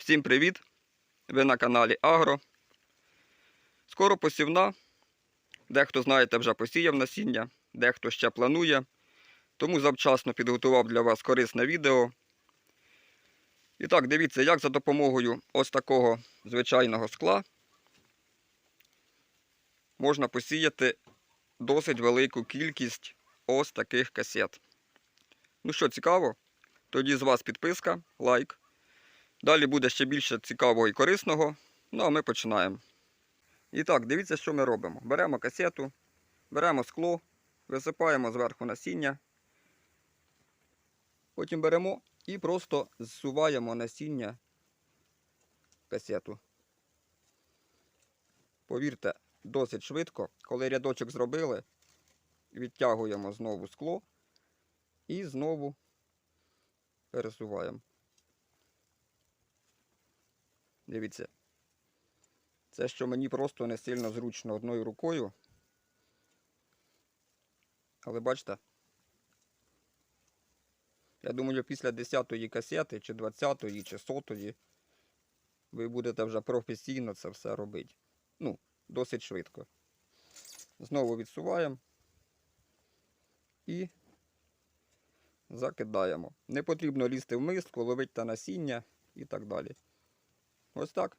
Всім привіт! Ви на каналі Агро. Скоро посівна. Дехто, знаєте, вже посіяв насіння, дехто ще планує. Тому завчасно підготував для вас корисне відео. І так, дивіться, як за допомогою ось такого звичайного скла можна посіяти досить велику кількість ось таких касет. Ну що, цікаво? Тоді з вас підписка, лайк. Далі буде ще більше цікавого і корисного. Ну а ми починаємо. І так, дивіться, що ми робимо. Беремо касету, беремо скло, висипаємо зверху насіння. Потім беремо і просто зсуваємо насіння касету. Повірте, досить швидко. Коли рядочок зробили, відтягуємо знову скло і знову пересуваємо. Дивіться. Це, що мені просто не сильно зручно одною рукою. Але бачите, я думаю, після 10-ї касети, чи 20-ї, чи 100-ї ви будете вже професійно це все робити. Ну, досить швидко. Знову відсуваємо і закидаємо. Не потрібно лізти в миску, ловити та насіння і так далі. Ось так.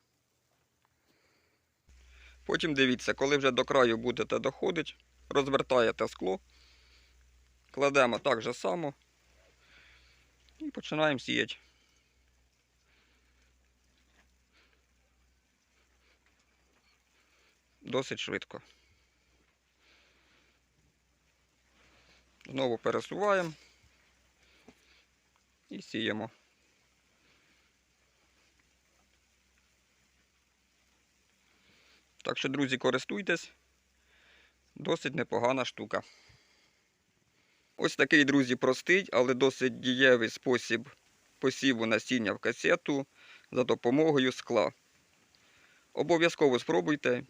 Потім дивіться, коли вже до краю будете доходити, розвертаєте скло, кладемо так же само і починаємо сіяти. Досить швидко. Знову пересуваємо і сіємо. Так що, друзі, користуйтесь. Досить непогана штука. Ось такий, друзі, простий, але досить дієвий спосіб посіву насіння в касету за допомогою скла. Обов'язково спробуйте.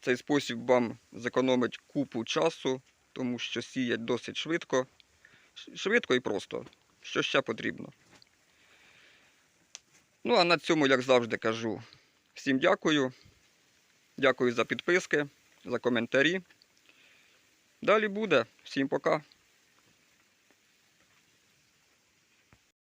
Цей спосіб вам зекономить купу часу, тому що сіять досить швидко. Швидко і просто. Що ще потрібно. Ну, а на цьому, як завжди, кажу. Всім дякую. Дякую за підписки, за коментарі. Далі буде. Всім пока.